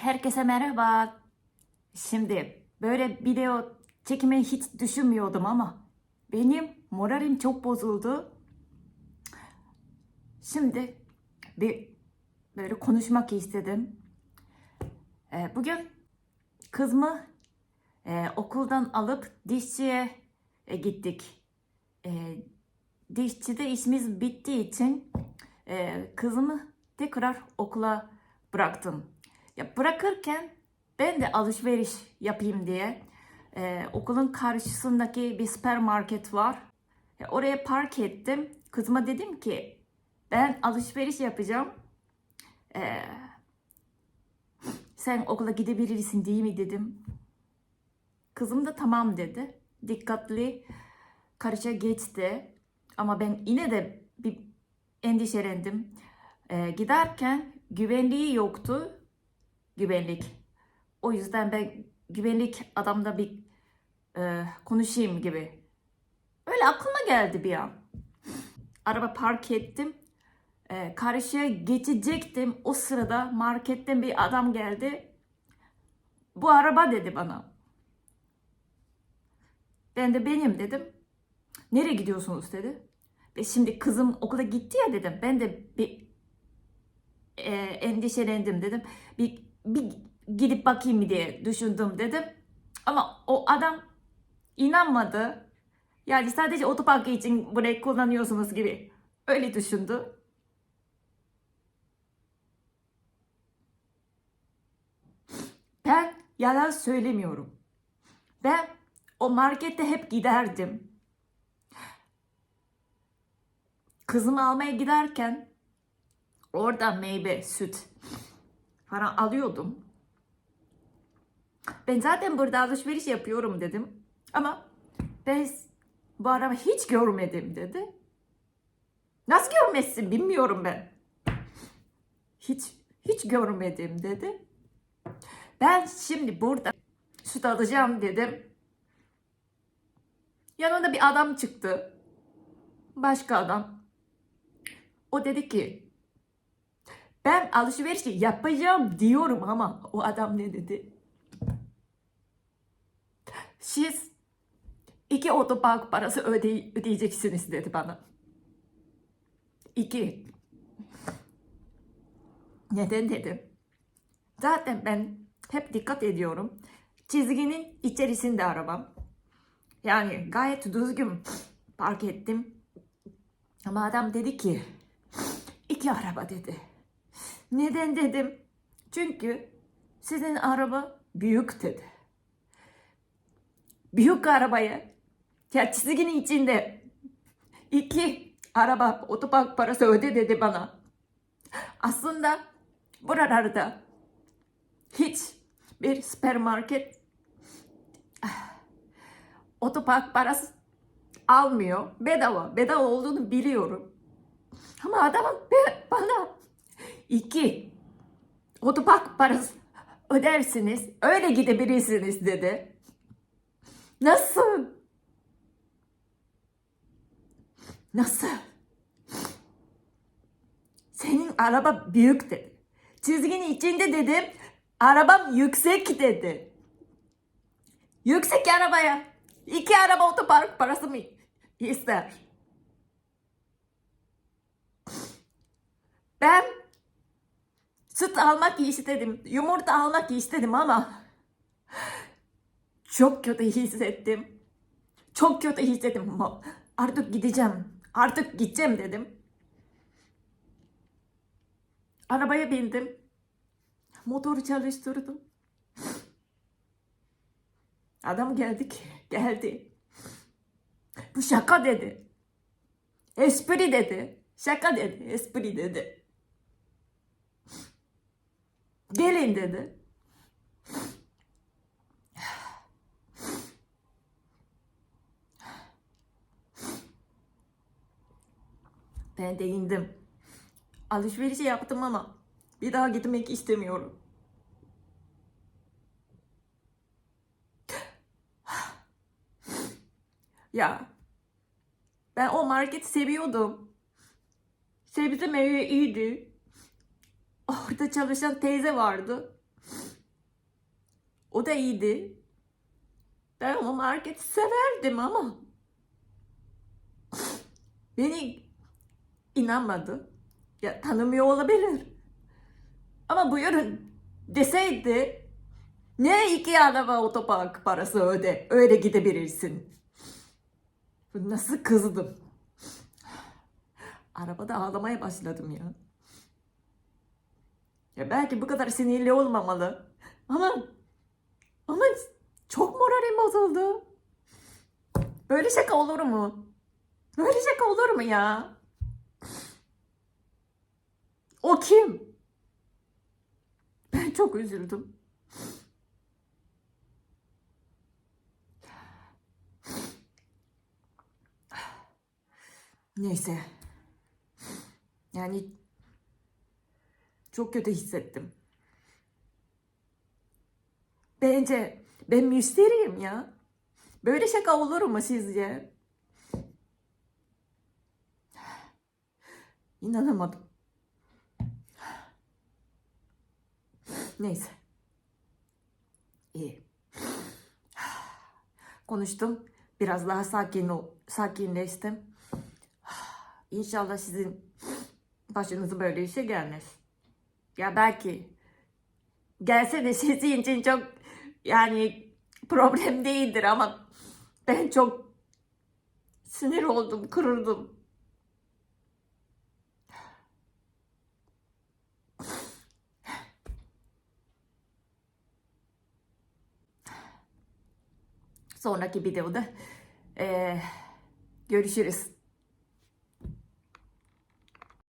herkese merhaba. Şimdi böyle video çekmeyi hiç düşünmüyordum ama benim moralim çok bozuldu. Şimdi bir böyle konuşmak istedim. Ee, bugün kızımı e, okuldan alıp dişçiye e, gittik. E, dişçide işimiz bittiği için e, kızımı tekrar okula bıraktım. Ya bırakırken ben de alışveriş yapayım diye e, okulun karşısındaki bir süpermarket var. E, oraya park ettim. Kızıma dedim ki ben alışveriş yapacağım. E, sen okula gidebilirsin değil mi dedim. Kızım da tamam dedi. Dikkatli karışa geçti. Ama ben yine de bir endişelendim. Ee, giderken güvenliği yoktu. Güvenlik. O yüzden ben güvenlik adamla bir e, konuşayım gibi. Öyle aklıma geldi bir an. Araba park ettim. E, karşıya geçecektim. O sırada marketten bir adam geldi. Bu araba dedi bana. Ben de benim dedim. Nereye gidiyorsunuz dedi. Ve şimdi kızım okula gitti ya dedim. Ben de bir e, endişelendim dedim. Bir, bir gidip bakayım diye düşündüm dedim. Ama o adam inanmadı. Yani sadece otoparkı için burayı kullanıyorsunuz gibi. Öyle düşündü. Ben yalan söylemiyorum. Ben o markette hep giderdim. Kızımı almaya giderken oradan meyve, süt falan alıyordum. Ben zaten burada alışveriş yapıyorum dedim. Ama ben bu araba hiç görmedim dedi. Nasıl görmezsin bilmiyorum ben. Hiç hiç görmedim dedi. Ben şimdi burada süt alacağım dedim. Yanında bir adam çıktı. Başka adam. O dedi ki ben alışveriş yapacağım diyorum ama o adam ne dedi? Siz iki otopark parası öde ödeyeceksiniz dedi bana. İki. Neden dedim? Zaten ben hep dikkat ediyorum. Çizginin içerisinde arabam. Yani gayet düzgün park ettim. Ama adam dedi ki iki araba dedi. Neden dedim? Çünkü sizin araba büyük dedi. Büyük arabaya ya çizginin içinde iki araba otopark parası öde dedi bana. Aslında buralarda hiç bir süpermarket otopark parası almıyor. Bedava. Bedava olduğunu biliyorum. Ama adam bana iki otopark parası ödersiniz. Öyle gidebilirsiniz dedi. Nasıl? Nasıl? Senin araba büyük dedi. Çizginin içinde dedim. Arabam yüksek dedi. Yüksek arabaya iki araba otopark parası mı ister? Ben süt almak istedim, yumurta almak istedim ama çok kötü hissettim. Çok kötü hissettim. Artık gideceğim. Artık gideceğim dedim. Arabaya bindim. Motoru çalıştırdım. Adam geldi ki, geldi. Bu şaka dedi. Espri dedi. Şaka dedi, espri dedi. Gelin dedi. Ben de indim. Alışverişi yaptım ama bir daha gitmek istemiyorum. Ya ben o marketi seviyordum. Sebze meyve iyiydi. Orada çalışan teyze vardı. O da iyiydi. Ben o marketi severdim ama beni inanmadı. Ya tanımıyor olabilir. Ama buyurun deseydi ne iki araba otopark parası öde öyle gidebilirsin. Nasıl kızdım. Arabada ağlamaya başladım ya. Ya belki bu kadar sinirli olmamalı. Ama ama çok moralim bozuldu. Böyle şaka olur mu? Böyle şaka olur mu ya? O kim? Ben çok üzüldüm. Neyse. Yani çok kötü hissettim. Bence ben müsteriyim ya. Böyle şaka olur mu sizce? İnanamadım. Neyse. İyi. Konuştum. Biraz daha sakin ol, sakinleştim. İnşallah sizin başınıza böyle bir şey gelmez. Ya belki gelse de sizin için çok yani problem değildir ama ben çok sinir oldum, kırıldım. Sonraki videoda eee, görüşürüz.